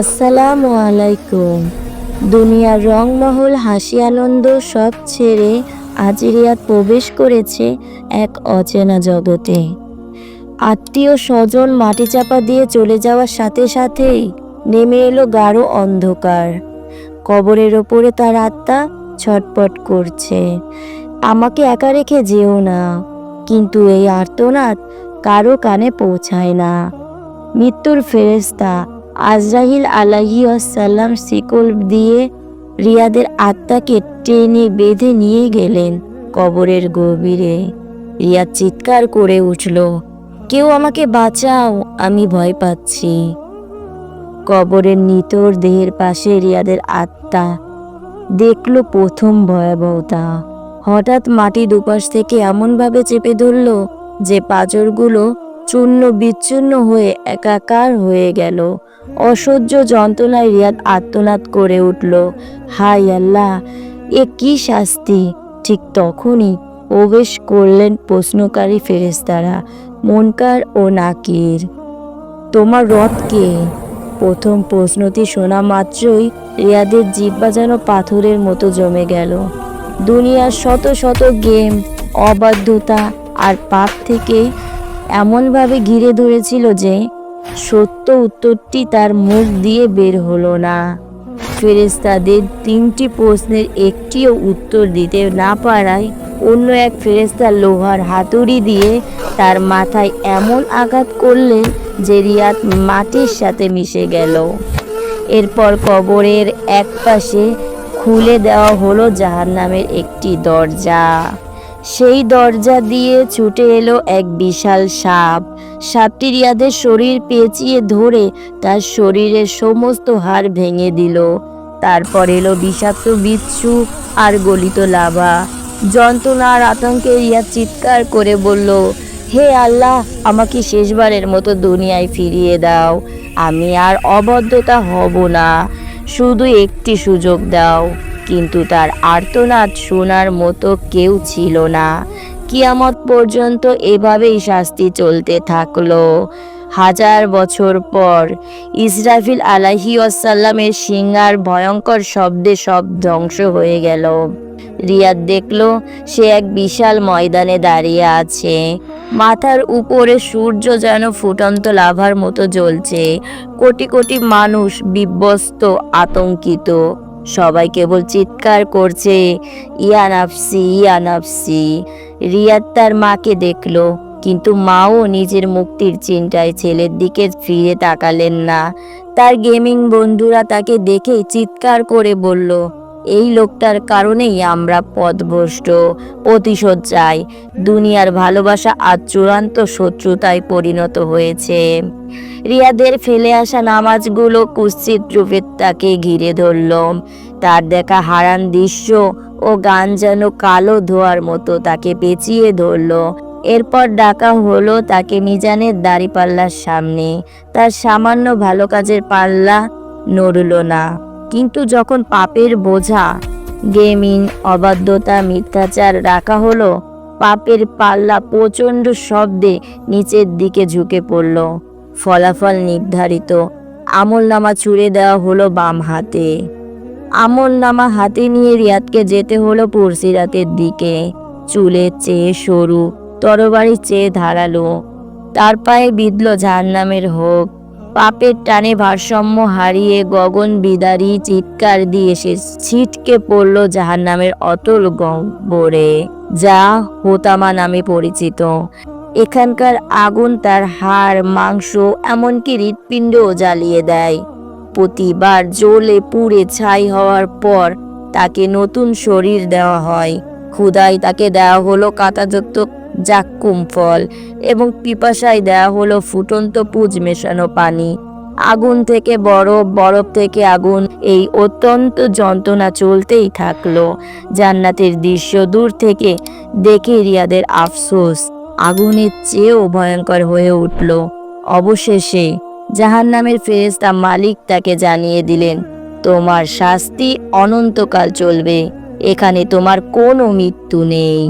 আসসালামু আলাইকুম। দুনিয়ার রংমহল হাসি আনন্দ সব ছেড়ে আজ রিয়াদ প্রবেশ করেছে এক অচেনা জগতে। আত্মীয় স্বজন মাটি চাপা দিয়ে চলে যাওয়ার সাথে সাথেই নেমে এলো গাঢ় অন্ধকার। কবরের ওপরে তার আত্মা ছটপট করছে। আমাকে একা রেখে যেও না, কিন্তু এই আর্তনাদ কারও কানে পৌঁছায় না। মৃত্যুর ফেরেস্তা আজরাহিল আলাহিসাল্লাম শিকল দিয়ে রিয়াদের আত্মাকে টেনে বেঁধে নিয়ে গেলেন কবরের গভীরে। রিয়াদ চিৎকার করে উঠল, কেউ আমাকে বাঁচাও, আমি ভয় পাচ্ছি। কবরের নিতর দেহের পাশে রিয়াদের আত্মা দেখল প্রথম ভয়াবহতা। হঠাৎ মাটি দুপাশ থেকে এমনভাবে চেপে ধরল যে পাঁজরগুলো চূর্ণ বিচ্ছিন্ন হয়ে একাকার হয়ে গেল। অসহ্য যন্ত্রণায় রিয়াদ আত্মনাদ করে উঠল। হাই আল্লাহ, এ কি শাস্তি? ঠিক তখনই প্রবেশ করলেন প্রশ্নকারী ফেরেস্তারা মনকার ও নাকির। তোমার রথ কে? প্রথম প্রশ্নটি শোনা মাত্রই রিয়াদের জিব্বা যেন পাথরের মতো জমে গেল। দুনিয়ার শত শত গেম, অবাধ্যতা আর পাপ থেকে এমনভাবে ঘিরে ধরেছিল যে সত্য উত্তরটি তার মুখ দিয়ে বের হলো না। ফেরেস্তাদের তিনটি প্রশ্নের একটিও উত্তর দিতে না পারায় অন্য এক ফেরেস্তা লোহার হাতুড়ি দিয়ে তার মাথায় এমন আঘাত করলেন যে রিয়াদ মাটির সাথে মিশে গেল। এরপর কবরের এক পাশে খুলে দেওয়া হলো জাহান্নামের একটি দরজা। সেই দরজা দিয়ে ছুটে এলো এক বিশাল সাপ। সাপটি রিয়াদের শরীর পেঁচিয়ে ধরে তার শরীরের সমস্ত হাড় ভেঙে দিল। তারপর এলো বিষাক্ত বিচ্ছু আর গলিত লাভা। যন্ত্রণার আতঙ্কে রিয়াদ চিৎকার করে বলল, হে আল্লাহ, আমাকে শেষবারের মতো দুনিয়ায় ফিরিয়ে দাও। আমি আর অবদ্ধতা হব না। শুধু একটি সুযোগ দাও। কিন্তু তার আর্তনাদ শোনার মতো কেউ ছিল না। কিয়ামত পর্যন্ত এভাবেই শাস্তি চলতে থাকল। হাজার বছর পর ইসরাফিল আলাহি আসাল্লামের সিঙ্গার ভয়ঙ্কর শব্দে সব ধ্বংস হয়ে গেল। রিয়াদ দেখল সে এক বিশাল ময়দানে দাঁড়িয়ে আছে। মাথার উপরে সূর্য যেন ফুটন্ত লাভার মতো জ্বলছে। কোটি কোটি মানুষ বিব্যস্ত, আতঙ্কিত। সবাই কেবল চিৎকার করছে ইয়ানাফসি ইয়ানাফসি রিয়াদ তার মাকে দেখল, কিন্তু মাও নিজের মুক্তির চিন্তায় ছেলের দিকে ফিরে তাকালেন না। তার গেমিং বন্ধুরা তাকে দেখে চিৎকার করে বলল এই লোকটার কারণেই আমরা পথভ্রষ্ট প্রতিশোধ চাই। দুনিয়ার ভালোবাসা আজ চূড়ান্ত শত্রুতায় পরিণত হয়েছে। রিয়াদের ফেলে আসা নামাজগুলো কুৎসিত রূপে তাকে ঘিরে ধরল। তার দেখা হারান দৃশ্য ও গান যেন কালো ধোয়ার মতো তাকে পেঁচিয়ে ধরল। এরপর ডাকা হলো তাকে মিজানের দাড়িপাল্লার সামনে। তার সামান্য ভালো কাজের পাল্লা নড়ল না। কিন্তু যখন পাপের বোঝা, গেমিং, অবাধ্যতা, মিথ্যাচার রাখা হলো, পাপের পাল্লা প্রচণ্ড শব্দে নিচের দিকে ঝুঁকে পড়ল। ফলাফল নির্ধারিত। আমল নামা ছুড়ে দেওয়া হলো বাম হাতে। আমল নামা হাতে নিয়ে রিয়াদকে যেতে হলো পুরসিরাতের দিকে। চুলের চেয়ে সরু তরবারি চেয়ে ধারালো। তার পায়ে বিঁধল নামের হোক। পাপের টানে ভারসাম্য হারিয়ে গগন বিদারি চিৎকার দিয়ে সে ছিটকে পড়ল জাহান্নামের অতল গহ্বরে যা হোতামা নামে পরিচিত। এখানকার আগুন তার হাড়, মাংস, এমনকি হৃৎপিণ্ডও জ্বালিয়ে দেয়। প্রতিবার জ্বলে পুড়ে ছাই হওয়ার পর তাকে নতুন শরীর দেওয়া হয়। ক্ষুদায় তাকে দেওয়া হলো কাঁটাযুক্ত জাক্কুম ফল এবং পিপাসায় দেওয়া হলো ফুটন্ত পুজ মেশানো পানি। আগুন থেকে বরফ বরফ থেকে আগুন, এই অত্যন্ত যন্ত্রণা চলতেই থাকল। জান্নাতের দৃশ্য দূর থেকে দেখে রিয়াদের আফসোস, আগুনের চেয়েও ভয়ঙ্কর হয়ে উঠল। অবশেষে জাহান্নামের ফেরেস্তা মালিক তাকে জানিয়ে দিলেন, তোমার শাস্তি অনন্তকাল চলবে, এখানে তোমার কোনো মৃত্যু নেই।